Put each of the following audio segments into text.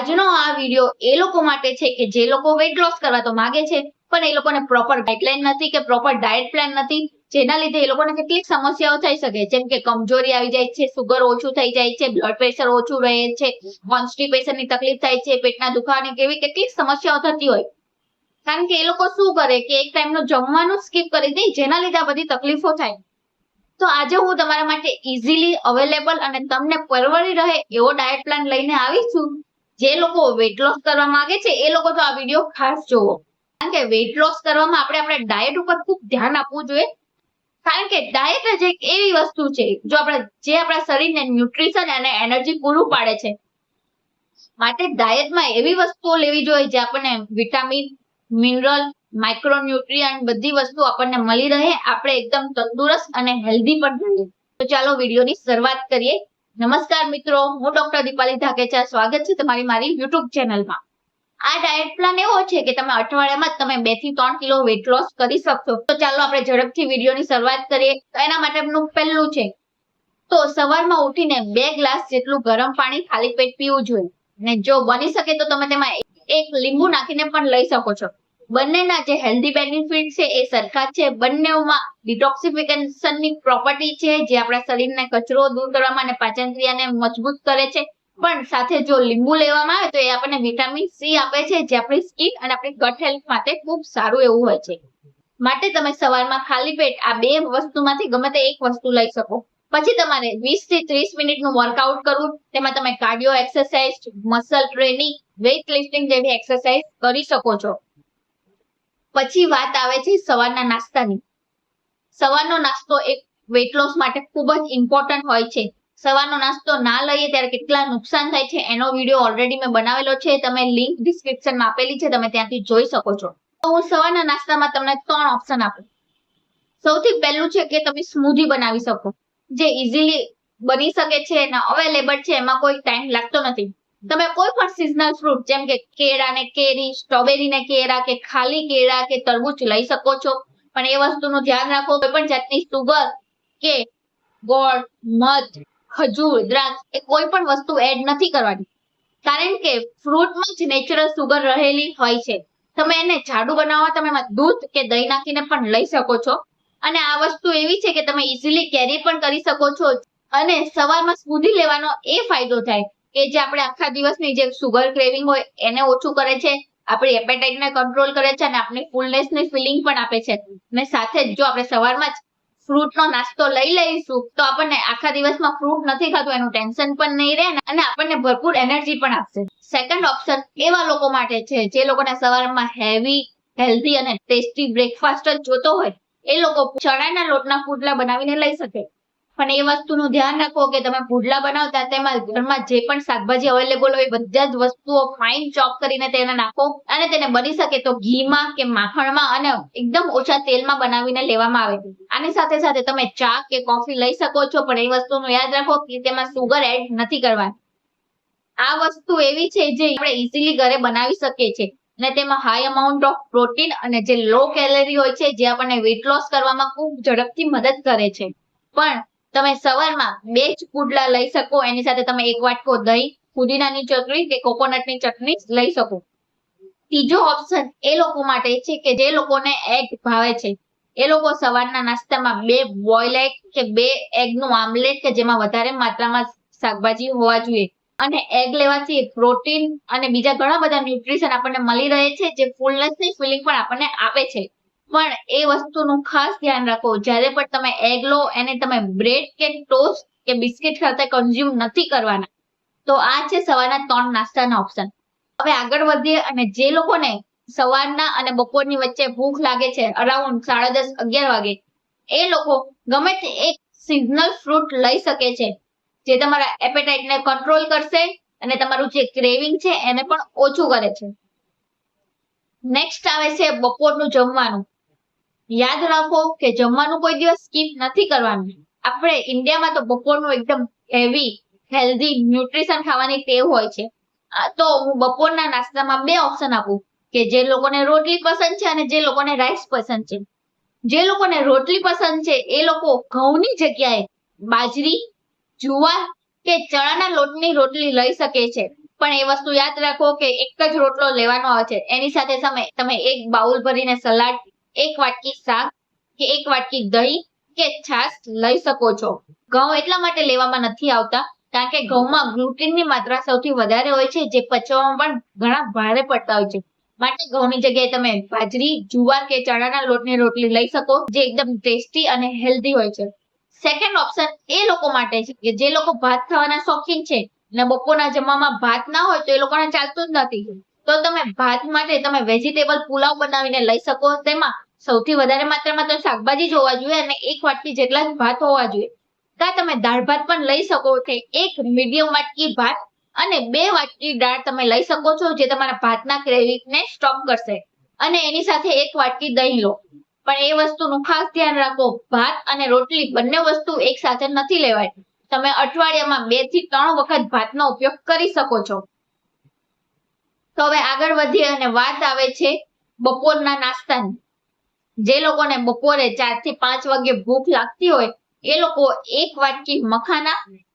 આજનો આ વીડિયો એ લોકો માટે છે કે જે લોકો વેટ લોસ કરવા તો માગે છે, પણ એ લોકોને પ્રોપર ગાઈડલાઈન નથી કે પ્રોપર ડાયટ પ્લાન નથી. જેના લીધે એ લોકોને કેટલીક સમસ્યાઓ થઈ શકે. જેમ કે કમજોરી આવી જાય છે સુગર ઓછું થઈ જાય છે બ્લડ પ્રેશર ઓછું રહે છે કોન્સ્ટિપેશનની તકલીફ થાય છે, પેટના દુખાવાની કેવી કેટલીક સમસ્યાઓ થતી હોય. કારણ કે એ લોકો શું કરે કે એક ટાઈમનું જમવાનું સ્કીપ કરી દે, જેના લીધે આ બધી તકલીફો થાય. તો આજે હું તમારા માટે ઇઝીલી અવેલેબલ અને તમને પરવડી રહે એવો ડાયટ પ્લાન લઈને આવી છું. જે લોકો વેટ લોસ કરવા માંગે છે, એ લોકો તો આ વીડિયો ખાસ જોવો. કારણ કે વેટ લોસ કરવામાં આપણે આપણે ડાયટ ઉપર ખૂબ ધ્યાન આપવું જોઈએ. કારણ કે ડાયટ જ એક એવી વસ્તુ છે, જો આપણે, જે આપણા શરીરને ન્યુટ્રિશન અને એનર્જી પૂરું પાડે છે. માટે ડાયટમાં એવી વસ્તુઓ લેવી જોઈએ જે આપણને વિટામિન મિનરલ માઇક્રોન્યુટ્રિયન્ટ બધી વસ્તુ આપણને મળી રહે, આપણે એકદમ તંદુરસ્ત અને હેલ્ધી પણ રહીએ. તો ચાલો વિડીયોની શરૂઆત કરીએ. નમસ્કાર મિત્રો, હું ડોક્ટર દીપાલી ધાકેચા સ્વાગત છે તમારી મારી યુટ્યુબ ચેનલમાં. આ ડાયટ પ્લાન એવો છે કે તમે અઠવાડિયામાં તમે બેથી ત્રણ કિલો વેટ લોસ કરી શકશો. તો ચાલો આપણે ઝડપથી વિડીયોની શરૂઆત કરીએ. તો એના માટેનું પહેલું છે. તો સવારમાં ઉઠીને બે ગ્લાસ જેટલું ગરમ પાણી ખાલી પેટ પીવું જોઈએ. અને જો બની શકે તો તમે તેમાં એક લીંબુ નાખીને પણ લઈ શકો છો. બંનેના જે હેલ્ધી બેનિફિટ છે એ સરખા છે. બંનેમાં ડિટોક્સિફિકેશનની પ્રોપર્ટી છે, જે આપણા શરીરને કચરો દૂર કરવામાં અને પાચન ક્રિયાને મજબૂત કરે છે. પણ સાથે જો લીંબુ લેવામાં આવે તો એ આપણને વિટામિન સી આપે છે, જે આપણી સ્કિન અને આપણી ગટ હેલ્થ માટે ખૂબ સારું એવું હોય છે. માટે તમે સવારમાં ખાલી પેટ આ બે વસ્તુમાંથી ગમે તે એક વસ્તુ લઈ શકો. પછી તમારે વીસથી ત્રીસ મિનિટનું વર્કઆઉટ કરવું. તેમાં તમે cardio exercise muscle training weight lifting જેવી એક્સરસાઇઝ કરી શકો છો. પછી વાત આવે છે સવારના નાસ્તાની. સવારનો નાસ્તો એક વેટ લોસ માટે ખૂબ જ ઇમ્પોર્ટન્ટ હોય છે. સવારનો નાસ્તો ના લઈએ ત્યારે કેટલા નુકસાન થાય છે એનો વીડિયો ઓલરેડી મેં બનાવેલો છે. તમે લિંક ડિસ્ક્રિપ્શનમાં આપેલી છે, તમે ત્યાંથી જોઈ શકો છો. તો હું સવારના નાસ્તામાં તમને ત્રણ ઓપ્શન આપું. સૌથી પહેલું છે કે તમે સ્મૂધી બનાવી શકો. જે ઇઝીલી બની શકે છે અને અવેલેબલ છે, એમાં કોઈ ટાઈમ લાગતો નથી. તમે કોઈ પણ સિઝનલ ફ્રૂટ જેમ કે કેળા ને કેરી સ્ટ્રોબેરી ને કેળા કે ખાલી કેળા કે તરબૂચ લઈ શકો છો. પણ એ વસ્તુનું ધ્યાન રાખો, કોઈ પણ જાતની સુગર કે ગોળ, મધ, ખજૂર, દ્રાક્ષ, એ કોઈ પણ વસ્તુ એડ નથી કરવાની. કારણ કે ફ્રૂટમાં જ નેચરલ સુગર રહેલી હોય છે. તમે એને જાડુ બનાવવા, તમે એમાં દૂધ કે દહીં નાખીને પણ લઈ શકો છો. અને આ વસ્તુ એવી છે કે તમે ઇઝીલી કેરી પણ કરી શકો છો. અને સવારમાં સ્મૂધી લેવાનો એ ફાયદો થાય. કે જે આપણે આખા દિવસની જે સુગર ક્રેવિંગ હોય એને ઓછું કરે છે, આપણી એપેટાઇટને કંટ્રોલ કરે છે અને આપણી ફૂલનેસની ફિલિંગ પણ આપે છે. અને સાથે જ આપણે સવારમાં જ ફ્રૂટનો નાસ્તો લઈ લઈશું, તો આપણને આખા દિવસમાં ફ્રૂટ નથી ખાતું, એનું ટેન્શન પણ નહીં રહે અને આપણને ભરપૂર એનર્જી પણ આપશે. સેકન્ડ ઓપ્શન એવા લોકો માટે છે, જે લોકોને સવારમાં હેવી હેલ્ધી અને ટેસ્ટી બ્રેકફાસ્ટ જ જોતો હોય, એ લોકો ચણાના લોટના પુડલા બનાવીને લઈ શકે. પણ એ વસ્તુનું ધ્યાન રાખો કે તમે પુડલા બનાવતા તેમાં ઘરમાં જે પણ શાકભાજી અવેલેબલ હોય બધા જ વસ્તુઓ ફાઇન ચોપ કરીને તેને નાખો અને તેને બની શકે તો ઘીમાં કે માખણમાં અને એકદમ ઓછા તેલમાં બનાવીને લેવામાં આવે. છે આની સાથે સાથે તમે ચા કે કોફી લઈ શકો છો, પણ એ વસ્તુનું યાદ રાખો કે તેમાં સુગર એડ નથી કરવાની. આ વસ્તુ એવી છે જે આપણે ઇઝીલી ઘરે બનાવી શકીએ છીએ. અને તેમાં હાઈ અમાઉન્ટ ઓફ પ્રોટીન અને જે લો કેલરી હોય છે, જે આપણને વેટ લોસ કરવામાં ખૂબ ઝડપથી મદદ કરે છે. પણ તમે સવારમાં બે જ પુડલા લઈ શકો, એની સાથે તમે એક વાટકો દહીં, પુદીનાની ચટણી કે કોકોનટની ચટણી લઈ શકો. ત્રીજો ઓપ્શન એ લોકો માટે છે કે જે લોકોને એગ ભાવે છે, એ લોકો સવારના નાસ્તામાં બે બોઇલ એગ કે બે એગનું આમલેટ કે જેમાં વધારે માત્રામાં શાકભાજી હોવા જોઈએ. અને એગ લેવાથી પ્રોટીન અને બીજા ઘણા બધા ન્યુટ્રિશન આપણને મળી રહે છે, જે ફૂલનેસની ફિલિંગ પણ આપણને આપે છે. પણ એ વસ્તુનું ખાસ ધ્યાન રાખો. જ્યારે પણ તમે એગ લો, એને તમે બ્રેડ કે ટોસ્ટ કે બિસ્કિટ સાથે કન્ઝ્યુમ નથી કરવાના, તો આ છે સવારના ત્રણ નાસ્તાના ઓપ્શન હવે આગળ વધીએ અને જે લોકોને સવારના અને બપોરની વચ્ચે ભૂખ લાગે છે અરાઉન્ડ સાડા દસ, અગિયાર વાગે, એ લોકો ગમે તે એક સિઝનલ ફ્રૂટ લઈ શકે છે, જે તમારા એપેટાઇટને કંટ્રોલ કરશે અને તમારું જે ક્રેવિંગ છે એને પણ ઓછું કરે છે. નેક્સ્ટ આવે છે બપોરનું જમવાનું. યાદ રાખો કે જમવાનું કોઈ દિવસ સ્કીપ નથી કરવાનું. આપણે ઇન્ડિયામાં તો બપોરનું એકદમ હેવી હેલ્ધી ન્યુટ્રિશન ખાવાની ટેવ હોય છે. તો હું બપોરના નાસ્તામાં બે ઓપ્શન આપું, કે જે લોકોને રોટલી પસંદ છે અને જે લોકોને રાઈસ પસંદ છે. જે લોકોને રોટલી પસંદ છે, એ લોકો ઘઉંની જગ્યાએ બાજરી, જુવાર કે ચણાના લોટની રોટલી લઈ શકે છે. પણ એ વસ્તુ યાદ રાખો કે એક જ રોટલો લેવાનો આવે છે. એની સાથે તમે તમે એક બાઉલ ભરીને સલાડ એક વાટકી શાક કે એક વાટકી દહીં કે છાશ લઈ શકો છો. ઘઉં એટલા માટે લેવામાં નથી આવતા કારણ કે ઘઉંમાં ગ્લુટીનની માત્રા સૌથી વધારે હોય છે, જે પચવામાં પણ ઘણા ભારે પડતા હોય છે. માટે ઘઉંની જગ્યાએ તમે બાજરી, જુવાર કે ચણાના લોટની રોટલી લઈ શકો, જે એકદમ ટેસ્ટી અને હેલ્ધી હોય છે. સેકન્ડ ઓપ્શન એ લોકો માટે છે કે જે લોકો ભાત ખાવાના શોખીન છે અને બપોરના જમવામાં ભાત ના હોય તો એ લોકોને ચાલતું જ નથી. તો તમે ભાત માટે તમે વેજીટેબલ પુલાવ બનાવીને લઈ શકો, તેમાં સૌથી વધારે માત્રામાં તો શાકભાજી જ હોવા જોઈએ અને એક વાટકી જેટલા જ ભાત હોવા જોઈએ. ત્યાં તમે દાળ ભાત પણ લઈ શકો છો, એક મીડિયમ વાટકી ભાત અને બે વાટકી દાળ તમે લઈ શકો છો, જે તમારા ભાતના ક્રેવિંગને સ્ટોપ કરશે. અને એની સાથે એક વાટકી દહીં લો. પણ એ વસ્તુનું ખાસ ધ્યાન રાખો, ભાત અને રોટલી બંને વસ્તુ એક સાથે નથી લેવાય. તમે અઠવાડિયામાં બેથી ત્રણ વખત ભાતનો ઉપયોગ કરી શકો છો. તો હવે આગળ વધીએ અને વાત આવે છે બપોરના નાસ્તાની. જે લોકોને બપોરે ચારથી પાંચ વાગે ભૂખ લાગતી હોય, એ લોકો એક વાટકી મખાના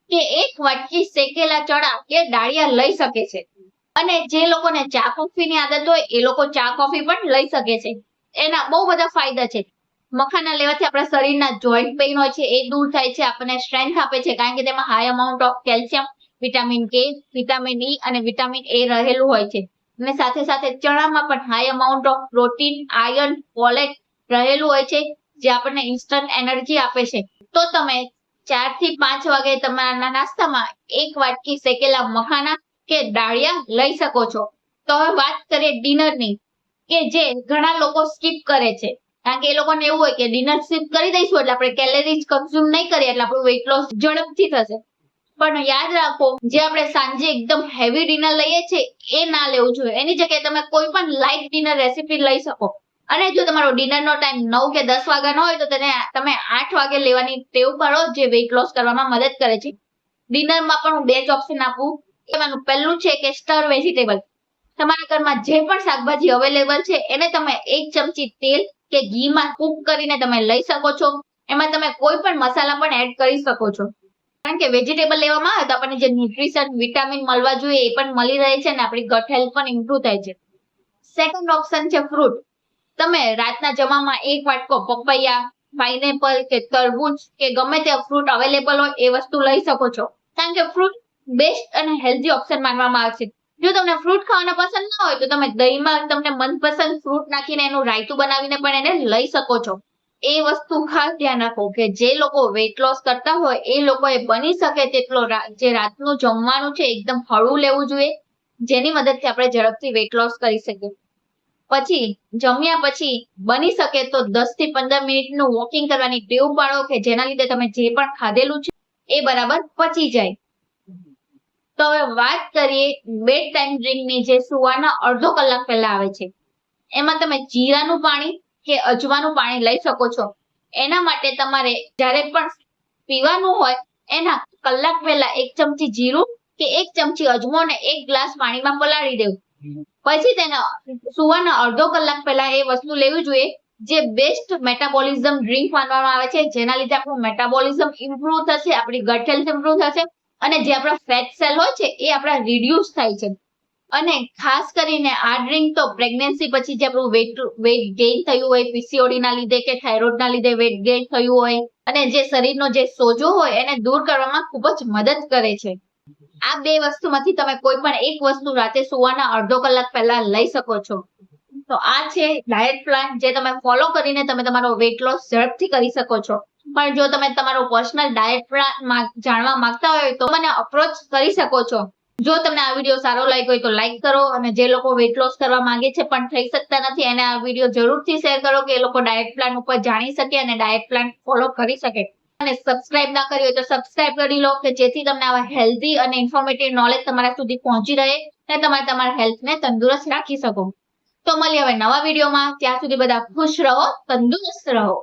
કે એક વાટકી શેકેલા ચણા કે દાળિયા લઈ શકે છે. અને જે લોકોને ચા કોફીની આદત હોય, એ લોકો ચા કોફી પણ લઈ શકે છે. એના બહુ બધા ફાયદા છે. મખાના લેવાથી આપણા શરીરના જોઈન્ટ પેઇન હોય છે, એ દૂર થાય છે, આપણને સ્ટ્રેન્થ આપે છે, કારણ કે તેમાં high amount of calcium vitamin K vitamin E અને વિટામિન એ રહેલું હોય છે. અને સાથે સાથે ચણામાં પણ high amount of protein iron folate રહેલું હોય છે, જે આપણને ઇન્સ્ટન્ટ એનર્જી આપે છે. તો તમે ચારથી પાંચ વાગે તમારા નાસ્તામાં એક વાટકી શેકેલા મખાના કે દાળિયા લઈ શકો છો. તો હવે વાત કરીએ ડિનરની, કે જે ઘણા લોકો સ્કીપ કરે છે. કારણ કે એ લોકોને એવું હોય કે ડિનર સ્કીપ કરી દઈશું એટલે આપણે કેલેરીઝ કન્ઝ્યુમ નહીં કરીએ એટલે આપણું વેઇટ લોસ ઝડપથી થશે. પણ યાદ રાખો, જે આપણે સાંજે એકદમ હેવી ડિનર લઈએ છીએ એ ના લેવું જોઈએ. એની જગ્યાએ તમે કોઈ પણ લાઇટ ડિનર રેસીપી લઈ શકો. અને જો તમારો ડિનરનો ટાઈમ નવ કે દસ વાગ્યાનો હોય, તો તેને તમે આઠ વાગે લેવાની ટેવ પાડો, જે વેઇટ લોસ કરવામાં મદદ કરે છે. ડિનરમાં પણ હું બે જ ઓપ્શન આપું. એમાંનું પહેલું છે કે સ્ટર વેજીટેબલ તમારા ઘરમાં જે પણ શાકભાજી અવેલેબલ છે, એને તમે એક ચમચી તેલ કે ઘીમાં કૂક કરીને તમે લઈ શકો છો. એમાં તમે કોઈ પણ મસાલા પણ એડ કરી શકો છો. કારણ કે વેજીટેબલ લેવામાં આવે તો આપણને જે ન્યુટ્રિશન વિટામિન મળવા જોઈએ એ પણ મળી રહે છે અને આપણી ગટ હેલ્થ પણ ઇમ્પ્રુવ થાય છે. સેકન્ડ ઓપ્શન છે ફ્રૂટ તમે રાતના જમવામાં એક વાટકો પપૈયા પાઇનેપલ કે તરબૂચ કે ગમે તે ફ્રૂટ અવેલેબલ હોય એ વસ્તુ લઈ શકો છો. કારણ કે ફ્રૂટ બેસ્ટ અને હેલ્ધી ઓપ્શન માનવામાં આવે છે. જો તમને ફ્રૂટ ખાવાના પસંદ ના હોય તો તમે દહીંમાં તમને મનપસંદ ફ્રૂટ નાખીને એનું રાયતું બનાવીને પણ એને લઈ શકો છો. એ વસ્તુ ખાસ ધ્યાન રાખો કે જે લોકો વેઇટ લોસ કરતા હોય, એ લોકોએ બની શકે તેટલો જે રાતનું જમવાનું છે, એકદમ હળવું લેવું જોઈએ, જેની મદદથી આપણે ઝડપથી વેઇટ લોસ કરી શકીએ. પછી, જમ્યા પછી બની શકે તો દસથી પંદર મિનિટનું વોકિંગ કરવાની ટેવ પાડો કે જેના લીધે તમે જે પણ ખાધેલું છે, એ બરાબર પચી જાય. તો હવે વાત કરીએ બેડ ટાઈમ ડ્રિંકની જે સુવાના અડધો કલાક પહેલા આવે છે. એમાં તમે જીરાનું પાણી કે અજવાનું પાણી લઈ શકો છો. એના માટે તમારે જ્યારે પણ પીવાનું હોય, એના કલાક પહેલા એક ચમચી જીરું કે એક ચમચી અજમો ને એક ગ્લાસ પાણીમાં પલાળી દેવું. પછી તેના સુવાના અડધો કલાક પહેલા એ વસ્તુ લેવી જોઈએ, જે બેસ્ટ મેટાબોલિઝમ ડ્રિંક માનવામાં આવે છે. જેના લીધે આપણું મેટાબોલિઝમ ઇમ્પ્રુવ થશે, આપણી ગટ હેલ્થ ઇમ્પ્રુવ થશે અને જે આપણા ફેટ સેલ હોય છે, એ આપણા રિડ્યુસ થાય છે. અને ખાસ કરીને આ ડ્રિંક તો પ્રેગ્નન્સી પછી જે આપણું વેટ વેટ ગેઇન થયું હોય પીસીઓડી ના લીધે કે થાઇરોઇડ ના લીધે વેટ ગેઇન થયું હોય, અને જે શરીરનો જે સોજો હોય એને દૂર કરવામાં ખૂબ જ મદદ કરે છે. આ બે વસ્તુમાંથી તમે કોઈ પણ એક વસ્તુ રાતે સુવાના અડધો કલાક પહેલા લઈ શકો છો. તો આ છે ડાયટ પ્લાન જે તમે ફોલો કરીને તમે તમારો વેટ લોસ ઝડપથી કરી શકો છો. પણ જો તમે તમારો પર્સનલ ડાયટ પ્લાન જાણવા માંગતા હોય તો મને અપ્રોચ કરી શકો છો. જો તમને આ વીડિયો સારો લાગ્યો હોય તો લાઈક કરો અને જે લોકો વેટ લોસ કરવા માંગે છે પણ થઈ શકતા નથી, એને આ વીડિયો જરૂરથી શેર કરો કે એ લોકો ડાયટ પ્લાન ઉપર જાણી શકે અને ડાયટ પ્લાન ફોલો કરી શકે. અને સબસ્ક્રાઇબ ના કરી હોય તો સબસ્ક્રાઇબ કરી લો કે જેથી તમને આવા હેલ્ધી અને ઇન્ફોર્મેટિવ નોલેજ તમારા સુધી પહોંચી રહે અને તમે તમારા હેલ્થને તંદુરસ્ત રાખી શકો. તો મળીએ હવે નવા વિડીયોમાં. ત્યાં સુધી બધા ખુશ રહો, તંદુરસ્ત રહો.